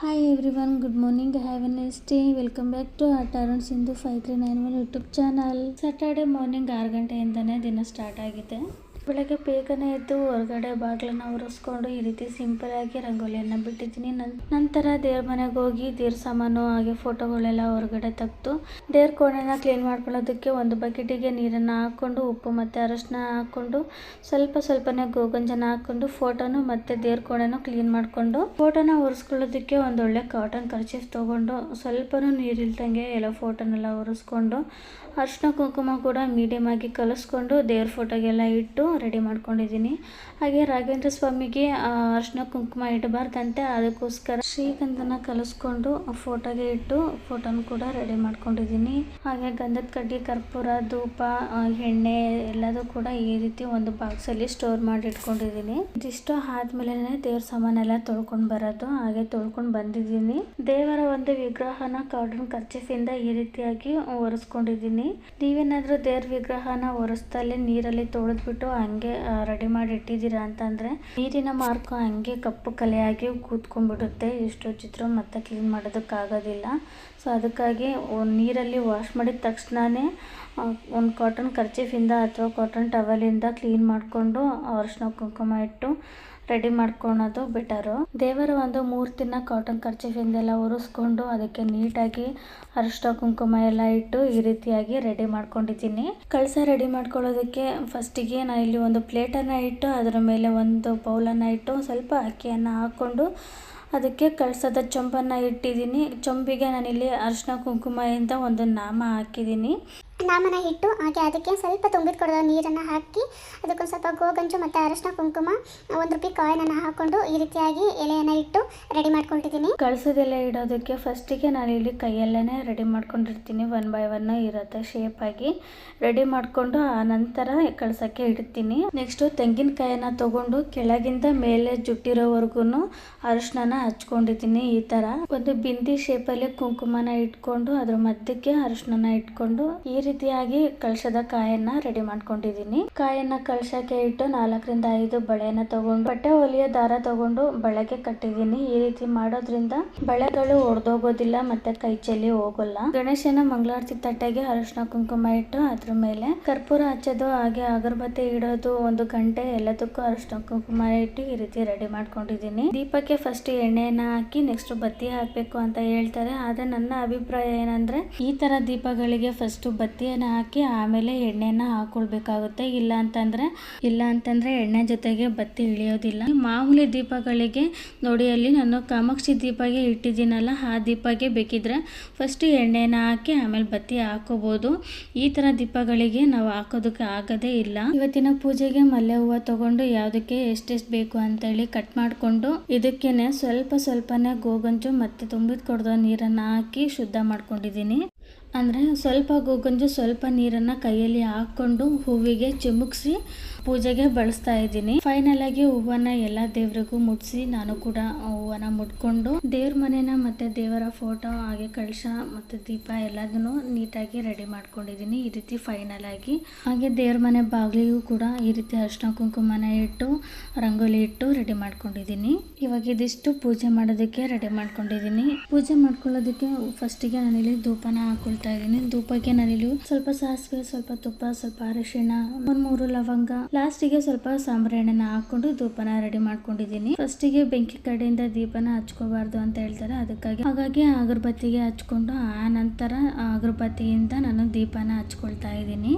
Hi everyone good morning have nice day welcome back to at Arun Sindhu five three nine one YouTube channel Saturday morning ಆರು ಗಂಟೆಯಿಂದನೇ ದಿನ start ಆಗಿದೆ ಬೆಳಗ್ಗೆ ಬೇಗನೆ ಎದ್ದು ಹೊರಗಡೆ ಬಾಗಿಲನ್ನ ಒರೆಸ್ಕೊಂಡು ಈ ರೀತಿ ಸಿಂಪಲ್ ಆಗಿ ರಂಗೋಲಿಯನ್ನು ಬಿಟ್ಟಿದ್ದೀನಿ. ನಂತರ ದೇವ್ರ ಮನೆಗೆ ಹೋಗಿ ದೇವ್ರ ಸಾಮಾನು, ಹಾಗೆ ಫೋಟೋಗಳೆಲ್ಲ ಹೊರಗಡೆ ತೆಗೆದು ದೇವ್ರ ಕೋಣೆನ ಕ್ಲೀನ್ ಮಾಡ್ಕೊಳ್ಳೋದಕ್ಕೆ ಒಂದು ಬಕೆಟಿಗೆ ನೀರನ್ನು ಹಾಕ್ಕೊಂಡು, ಉಪ್ಪು ಮತ್ತು ಅರಶಿನ ಹಾಕ್ಕೊಂಡು, ಸ್ವಲ್ಪ ಸ್ವಲ್ಪನೇ ಗೋಗಂಜನ ಹಾಕ್ಕೊಂಡು ಫೋಟೋನು ಮತ್ತು ದೇವ್ರ ಕೋಣೆನೂ ಕ್ಲೀನ್ ಮಾಡಿಕೊಂಡು ಫೋಟೋನ ಒರೆಸ್ಕೊಳ್ಳೋದಕ್ಕೆ ಒಂದೊಳ್ಳೆ ಕಾಟನ್ ಕರ್ಚೀಫ್ ತೊಗೊಂಡು, ಸ್ವಲ್ಪನೂ ನೀರಿಲ್ದಂಗೆ ಎಲ್ಲ ಫೋಟೋನೆಲ್ಲ ಒರೆಸ್ಕೊಂಡು, ಅರ್ಶಿನ ಕುಂಕುಮ ಕೂಡ ಮೀಡಿಯಮ್ ಆಗಿ ಕಲಿಸ್ಕೊಂಡು ದೇವ್ರ ಫೋಟೋಗೆಲ್ಲ ಇಟ್ಟು ರೆಡಿ ಮಾಡ್ಕೊಂಡಿದ್ದೀನಿ. ಹಾಗೆ ರಾಘವೇಂದ್ರ ಸ್ವಾಮಿಗೆ ಅರ್ಶಿನ ಕುಂಕುಮ ಇಡಬಾರ್ದಂತೆ ಅದಕ್ಕೋಸ್ಕರ ಶ್ರೀಗಂಧನ ಕಲಿಸ್ಕೊಂಡು ಫೋಟೋಗೆ ಇಟ್ಟು ಫೋಟೋನ ಕೂಡ ರೆಡಿ ಮಾಡ್ಕೊಂಡಿದ್ದೀನಿ. ಹಾಗೆ ಗಂಧದ ಕಡ್ಡಿ, ಕರ್ಪೂರ, ಧೂಪ ಎಣ್ಣೆ ಎಲ್ಲದೂ ಕೂಡ ಈ ರೀತಿ ಒಂದು ಬಾಕ್ಸಲ್ಲಿ ಸ್ಟೋರ್ ಮಾಡಿ ಇಟ್ಕೊಂಡಿದ್ದೀನಿ. ಇದಿಷ್ಟು ಆದ್ಮೇಲೆ ದೇವ್ರ ಸಾಮಾನೆಲ್ಲ ತೊಳ್ಕೊಂಡು ಬರೋದು. ಹಾಗೆ ತೊಳ್ಕೊಂಡು ಬಂದಿದ್ದೀನಿ. ದೇವರ ಒಂದು ವಿಗ್ರಹನ ಕಾಟನ್ ಕರ್ಚಿಫಿಂದ ಈ ರೀತಿಯಾಗಿ ಒರೆಸ್ಕೊಂಡಿದ್ದೀನಿ. ನೀವೇನಾದ್ರೂ ದೇವ್ರ ವಿಗ್ರಹನ ಒರೆಸ್ದಲ್ಲಿ ನೀರಲ್ಲಿ ತೊಳೆದ್ಬಿಟ್ಟು ಹಂಗೆ ರೆಡಿ ಮಾಡಿ ಇಟ್ಟಿದ್ದೀರಾ ಅಂತಂದರೆ ನೀರಿನ ಮಾರ್ಕ್ ಹಂಗೆ ಕಪ್ಪು ಕಲೆಯಾಗಿ ಕೂತ್ಕೊಂಡ್ಬಿಡುತ್ತೆ. ಚಿತ್ರ ಮತ್ತೆ ಕ್ಲೀನ್ ಮಾಡೋದಕ್ಕಾಗೋದಿಲ್ಲ. ಸೊ ಅದಕ್ಕಾಗಿ ನೀರಲ್ಲಿ ವಾಶ್ ಮಾಡಿದ ತಕ್ಷಣನೇ ಒಂದು ಕಾಟನ್ ಕರ್ಚೀಫಿಂದ ಅಥವಾ ಕಾಟನ್ ಟವಲಿಂದ ಕ್ಲೀನ್ ಮಾಡಿಕೊಂಡು ಅರಿಶಿನ ಕುಂಕುಮ ಇಟ್ಟು ರೆಡಿ ಮಾಡ್ಕೊಳೋದು ಬೆಟರು. ದೇವರ ಒಂದು ಮೂರ್ತಿನ ಕಾಟನ್ ಕರ್ಚೀಫಿಂದೆಲ್ಲ ಒರೆಸ್ಕೊಂಡು ಅದಕ್ಕೆ ನೀಟಾಗಿ ಅರಿಶಿನ ಕುಂಕುಮ ಎಲ್ಲ ಇಟ್ಟು ಈ ರೀತಿಯಾಗಿ ರೆಡಿ ಮಾಡ್ಕೊಂಡಿದ್ದೀನಿ. ಕಳಸ ರೆಡಿ ಮಾಡ್ಕೊಳ್ಳೋದಕ್ಕೆ ಫಸ್ಟಿಗೆ ನಾನು ಇಲ್ಲಿ ಒಂದು ಪ್ಲೇಟನ್ನು ಇಟ್ಟು ಅದರ ಮೇಲೆ ಒಂದು ಬೌಲನ್ನು ಇಟ್ಟು ಸ್ವಲ್ಪ ಅಕ್ಕಿಯನ್ನು ಹಾಕ್ಕೊಂಡು ಅದಕ್ಕೆ ಕಳಸದ ಚೊಂಬನ್ನು ಇಟ್ಟಿದ್ದೀನಿ. ಚೊಂಬಿಗೆ ನಾನಿಲ್ಲಿ ಅರಿಶಿನ ಕುಂಕುಮದಿಂದ ಒಂದು ನಾಮ ಹಾಕಿದ್ದೀನಿ. ನಾಮನ ಇಟ್ಟು ಹಾಗೆ ಅದಕ್ಕೆ ಸ್ವಲ್ಪ ತುಂಬಿಟ್ಕೊಡೋ ನೀರನ್ನು ಹಾಕಿ ಅದಕ್ಕೊಂದು ಸ್ವಲ್ಪ ಗೋಗಂಜು ಮತ್ತು ಅರಶಿನ ಕುಂಕುಮ, ಒಂದು ರೂಪಾಯಿ ಕಾಯಿನನ್ನು ಹಾಕ್ಕೊಂಡು ಈ ರೀತಿಯಾಗಿ ಎಲೆಯನ್ನು ಇಟ್ಟು ರೆಡಿ ಮಾಡ್ಕೊಂಡಿದ್ದೀನಿ. ಕಳಿಸೋದೆಲ್ಲ ಇಡೋದಕ್ಕೆ ಫಸ್ಟಿಗೆ ಇಲ್ಲಿ ಕೈಯಲ್ಲೇ ರೆಡಿ ಮಾಡ್ಕೊಂಡಿರ್ತೀನಿ. ಒನ್ ಬೈ ಒನ್ ಇರುತ್ತೆ ಶೇಪಾಗಿ ರೆಡಿ ಮಾಡಿಕೊಂಡು ಆ ನಂತರ ಕಳಿಸೋಕ್ಕೆ ಇಡ್ತೀನಿ. ನೆಕ್ಸ್ಟು ತೆಂಗಿನಕಾಯನ್ನು ತಗೊಂಡು ಕೆಳಗಿಂದ ಮೇಲೆ ಜುಟ್ಟಿರೋವರೆಗೂ ಅರಶಿನ ಹಚ್ಕೊಂಡಿದ್ದೀನಿ ಈ ಥರ ಒಂದು ಬಿಂದಿ ಶೇಪಲ್ಲಿ ಕುಂಕುಮನ ಇಟ್ಕೊಂಡು ಅದ್ರ ಮಧ್ಯಕ್ಕೆ ಅರಶಿನ ಇಟ್ಕೊಂಡು ಈ ರೀತಿಯಾಗಿ ಕಳಶದ ಕಾಯನ್ನ ರೆಡಿ ಮಾಡ್ಕೊಂಡಿದ್ದೀನಿ. ಕಾಯನ್ನ ಕಳಶಕ್ಕೆ ಇಟ್ಟು ನಾಲ್ಕರಿಂದ ಐದು ಬಳೆಯನ್ನ ತಗೊಂಡು, ಬಟ್ಟೆ ಹೊಲಿಯೋ ದಾರ ತಗೊಂಡು ಬಳೆಗೆ ಕಟ್ಟಿದೀನಿ ಈ ರೀತಿ ಮಾಡೋದ್ರಿಂದ ಬಳೆಗಳು ಒಡೆದೋಗೋದಿಲ್ಲ ಮತ್ತೆ ಕೈ ಚೆಲ್ಲಿ ಹೋಗಲ್ಲ. ಗಣೇಶನ ಮಂಗಳಾರತಿ ತಟ್ಟೆಗೆ ಅರಶಿನ ಕುಂಕುಮ ಇಟ್ಟು ಅದ್ರ ಮೇಲೆ ಕರ್ಪೂರ ಹಚ್ಚೋದು, ಹಾಗೆ ಅಗರಬತ್ತಿ ಇಡೋದು, ಒಂದು ಗಂಟೆ ಎಲ್ಲದಕ್ಕೂ ಅರಿಶಿನ ಕುಂಕುಮ ಇಟ್ಟು ಈ ರೀತಿ ರೆಡಿ ಮಾಡ್ಕೊಂಡಿದ್ದೀನಿ. ದೀಪಕ್ಕೆ ಫಸ್ಟ್ ಎಣ್ಣೆಯನ್ನ ಹಾಕಿ ನೆಕ್ಸ್ಟ್ ಬತ್ತಿ ಹಾಕ್ಬೇಕು ಅಂತ ಹೇಳ್ತಾರೆ. ಆದ್ರೆ ನನ್ನ ಅಭಿಪ್ರಾಯ ಏನಂದ್ರೆ, ಈ ತರ ದೀಪಗಳಿಗೆ ಫಸ್ಟ್ ಬತ್ತಿಯನ್ನ ಹಾಕಿ ಆಮೇಲೆ ಎಣ್ಣೆನ ಹಾಕೊಳ್ಬೇಕಾಗುತ್ತೆ. ಇಲ್ಲ ಅಂತಂದರೆ ಇಲ್ಲ ಅಂತಂದರೆ ಎಣ್ಣೆ ಜೊತೆಗೆ ಬತ್ತಿ ಇಳಿಯೋದಿಲ್ಲ. ಮಾಮೂಲಿ ದೀಪಗಳಿಗೆ, ನೋಡಿ ಅಲ್ಲಿ ನಾನು ಕಾಮಾಕ್ಷಿ ದೀಪಗೆ ಇಟ್ಟಿದ್ದೀನಲ್ಲ, ಆ ದೀಪಗೆ ಬೇಕಿದ್ರೆ ಫಸ್ಟ್ ಎಣ್ಣೆನ ಹಾಕಿ ಆಮೇಲೆ ಬತ್ತಿ ಹಾಕೋಬೋದು. ಈ ಥರ ದೀಪಗಳಿಗೆ ನಾವು ಹಾಕೋದಕ್ಕೆ ಆಗದೇ ಇಲ್ಲ. ಇವತ್ತಿನ ಪೂಜೆಗೆ ಮಲ್ಲೆ ಹೂವು ತಗೊಂಡು ಯಾವುದಕ್ಕೆ ಎಷ್ಟೆಷ್ಟು ಬೇಕು ಅಂತೇಳಿ ಕಟ್ ಮಾಡಿಕೊಂಡು, ಇದಕ್ಕೇನೆ ಸ್ವಲ್ಪ ಸ್ವಲ್ಪನೇ ಗೋಗಂಜು ಮತ್ತು ತುಂಬಿದ ಕೊಡ್ದೋ ನೀರನ್ನು ಹಾಕಿ ಶುದ್ಧ ಮಾಡ್ಕೊಂಡಿದ್ದೀನಿ. ಅಂದರೆ ಸ್ವಲ್ಪ ಗೋಗಂಜು ಸ್ವಲ್ಪ ನೀರನ್ನು ಕೈಯಲ್ಲಿ ಹಾಕ್ಕೊಂಡು ಹೂವಿಗೆ ಚಿಮುಕ್ಸಿ ಪೂಜೆಗೆ ಬಳಸ್ತಾ ಇದ್ದೀನಿ. ಫೈನಲ್ ಆಗಿ ಹೂವನ್ನ ಎಲ್ಲ ದೇವ್ರಿಗೂ ಮುಟ್ಸಿ ನಾನು ಕೂಡ ಹೂವನ್ನ ಮುಟ್ಕೊಂಡು ದೇವ್ರ ಮನೆನ ಮತ್ತೆ ದೇವರ ಫೋಟೋ ಹಾಗೆ ಕಳಶ ಮತ್ತೆ ದೀಪ ಎಲ್ಲದನ್ನು ನೀಟಾಗಿ ರೆಡಿ ಮಾಡ್ಕೊಂಡಿದ್ದೀನಿ ಈ ರೀತಿ ಫೈನಲ್ ಆಗಿ. ಹಾಗೆ ದೇವ್ರ ಮನೆ ಬಾಗಿಲಿಗೂ ಕೂಡ ಈ ರೀತಿ ಅರಿಶಿನ ಕುಂಕುಮನ ಇಟ್ಟು, ರಂಗೋಲಿ ಇಟ್ಟು ರೆಡಿ ಮಾಡ್ಕೊಂಡಿದ್ದೀನಿ. ಇವಾಗ ಇದಿಷ್ಟು ಪೂಜೆ ಮಾಡೋದಕ್ಕೆ ರೆಡಿ ಮಾಡ್ಕೊಂಡಿದ್ದೀನಿ. ಪೂಜೆ ಮಾಡ್ಕೊಳ್ಳೋದಕ್ಕೆ ಫಸ್ಟಿಗೆ ನಾನಿಲ್ಲಿ ಧೂಪನ ಹಾಕೊಳ್ತಾ ಇದ್ದೀನಿ. ಧೂಪಕ್ಕೆ ನಾನಿಲ್ಲಿ ಸ್ವಲ್ಪ ಸಾಸಿವೆ, ಸ್ವಲ್ಪ ತುಪ್ಪ, ಸ್ವಲ್ಪ ಅರಿಶಿಣ, ಒಂದ್ ಮೂರು ಲವಂಗ ಲಾಸ್ಟಿಗೆ ಸ್ವಲ್ಪ ಸಾಂಬಾರ್ ಎಣ್ಣೆನ ಹಾಕೊಂಡು ಧೂಪನ ರೆಡಿ ಮಾಡ್ಕೊಂಡಿದ್ದೀನಿ ಫಸ್ಟಿಗೆ ಬೆಂಕಿ ಕಡೆಯಿಂದ ದೀಪನ ಹಚ್ಕೋಬಾರ್ದು ಅಂತ ಹೇಳ್ತಾರೆ. ಅದಕ್ಕಾಗಿ ಹಾಗಾಗಿ ಅಗರಬತ್ತಿಗೆ ಹಚ್ಕೊಂಡು ಆ ನಂತರ ಅಗರಬತ್ತಿಯಿಂದ ನಾನು ದೀಪನ ಹಚ್ಕೊಳ್ತಾ ಇದ್ದೀನಿ.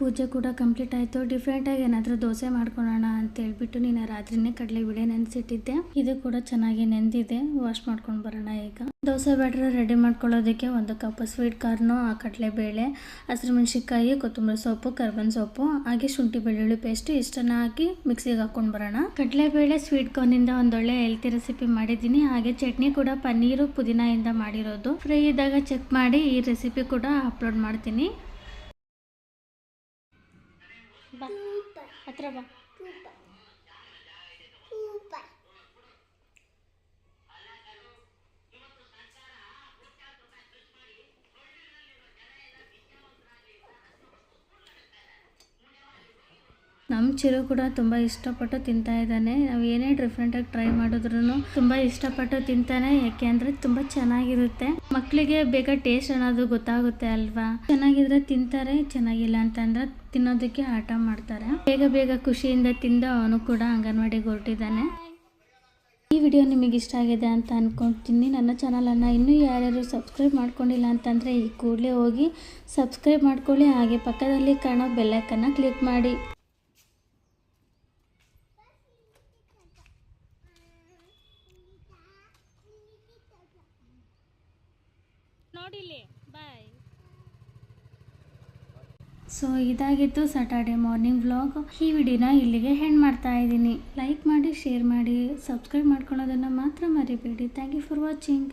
ಪೂಜೆ ಕೂಡ ಕಂಪ್ಲೀಟ್ ಆಯಿತು. ಡಿಫ್ರೆಂಟಾಗಿ ಏನಾದರೂ ದೋಸೆ ಮಾಡ್ಕೊಳ್ಳೋಣ ಅಂತ ಹೇಳ್ಬಿಟ್ಟು ನೀನು ರಾತ್ರಿನೇ ಕಡಲೆ ಬಿಡೆ ನೆನೆಸಿಟ್ಟಿದ್ದೆ. ಇದು ಕೂಡ ಚೆನ್ನಾಗಿ ನೆಂದಿದೆ. ವಾಶ್ ಮಾಡ್ಕೊಂಡು ಬರೋಣ ಈಗ. ದೋಸೆ ಬ್ಯಾಟ್ರ್ ರೆಡಿ ಮಾಡ್ಕೊಳ್ಳೋದಕ್ಕೆ ಒಂದು ಕಪ್ ಸ್ವೀಟ್ ಕಾರ್ನು ಆ ಕಡಲೆಬೇಳೆ, ಹಸಿರು ಮೆಣಸಿಕಾಯಿ ಕೊತ್ತಂಬರಿ ಸೊಪ್ಪು, ಕರ್ಬನ್ ಸೊಪ್ಪು, ಹಾಗೆ ಶುಂಠಿ ಬೆಳ್ಳುಳ್ಳಿ ಪೇಸ್ಟ್ ಇಷ್ಟನ್ನ ಹಾಕಿ ಮಿಕ್ಸಿಗೆ ಹಾಕೊಂಡು ಬರೋಣ. ಕಡಲೆಬೇಳೆ ಸ್ವೀಟ್ ಕಾರ್ನಿಂದ ಒಂದೊಳ್ಳೆ ಹೆಲ್ತಿ ರೆಸಿಪಿ ಮಾಡಿದ್ದೀನಿ. ಹಾಗೆ ಚಟ್ನಿ ಕೂಡ ಪನ್ನೀರು ಪುದೀನಾಯಿಂದ ಮಾಡಿರೋದು. ಫ್ರೈ ಇದ್ದಾಗ ಚೆಕ್ ಮಾಡಿ ಈ ರೆಸಿಪಿ ಕೂಡ ಅಪ್ಲೋಡ್ ಮಾಡ್ತೀನಿ. ಬಾ ಹತ್ರ ಬಾ ನಮ್ಮ ಚಿರು ಕೂಡ ತುಂಬ ಇಷ್ಟಪಟ್ಟು ತಿಂತಾ ಇದ್ದಾನೆ. ನಾವು ಏನೇ ಡಿಫ್ರೆಂಟಾಗಿ ಟ್ರೈ ಮಾಡಿದ್ರು ತುಂಬ ಇಷ್ಟಪಟ್ಟು ತಿಂತಾನೆ. ಯಾಕೆ ಅಂದರೆ ತುಂಬ ಚೆನ್ನಾಗಿರುತ್ತೆ. ಮಕ್ಕಳಿಗೆ ಬೇಗ ಟೇಸ್ಟ್ ಅನ್ನೋದು ಗೊತ್ತಾಗುತ್ತೆ ಅಲ್ವಾ? ಚೆನ್ನಾಗಿದ್ರೆ ತಿಂತಾರೆ, ಚೆನ್ನಾಗಿಲ್ಲ ಅಂತಂದ್ರೆ ತಿನ್ನೋದಕ್ಕೆ ಆಟ ಮಾಡ್ತಾರೆ. ಬೇಗ ಬೇಗ ಖುಷಿಯಿಂದ ತಿಂದ ಅವನು ಕೂಡ ಅಂಗನವಾಡಿಗೆ ಹೊರಟಿದ್ದಾನೆ. ಈ ವಿಡಿಯೋ ನಿಮಗೆ ಇಷ್ಟ ಆಗಿದೆ ಅಂತ ಅಂದ್ಕೊಳ್ತೀನಿ ನನ್ನ ಚಾನಲನ್ನು ಇನ್ನೂ ಯಾರ್ಯಾರು ಸಬ್ಸ್ಕ್ರೈಬ್ ಮಾಡ್ಕೊಂಡಿಲ್ಲ ಅಂತಂದರೆ ಈ ಕೂಡಲೇ ಹೋಗಿ ಸಬ್ಸ್ಕ್ರೈಬ್ ಮಾಡ್ಕೊಳ್ಳಿ. ಹಾಗೆ ಪಕ್ಕದಲ್ಲಿ ಕಾಣೋ ಬೆಲ್ಲೈಕನ್ನು ಕ್ಲಿಕ್ ಮಾಡಿ. ಬಾಯ್. ಸೊ, ಇದಾಗಿತ್ತು ಸ್ಯಾಟರ್ಡೆ ಮಾರ್ನಿಂಗ್ ವ್ಲಾಗ್ ಈ ವಿಡಿಯೋನ ಇಲ್ಲಿಗೆ ಹೆಣ್ ಮಾಡ್ತಾ ಇದ್ದೀನಿ. ಲೈಕ್ ಮಾಡಿ ಶೇರ್ ಮಾಡಿ ಸಬ್ಸ್ಕ್ರೈಬ್ ಮಾಡ್ಕೊಳ್ಳೋದನ್ನು ಮಾತ್ರ ಮರಿಬೇಡಿ. Thank you for watching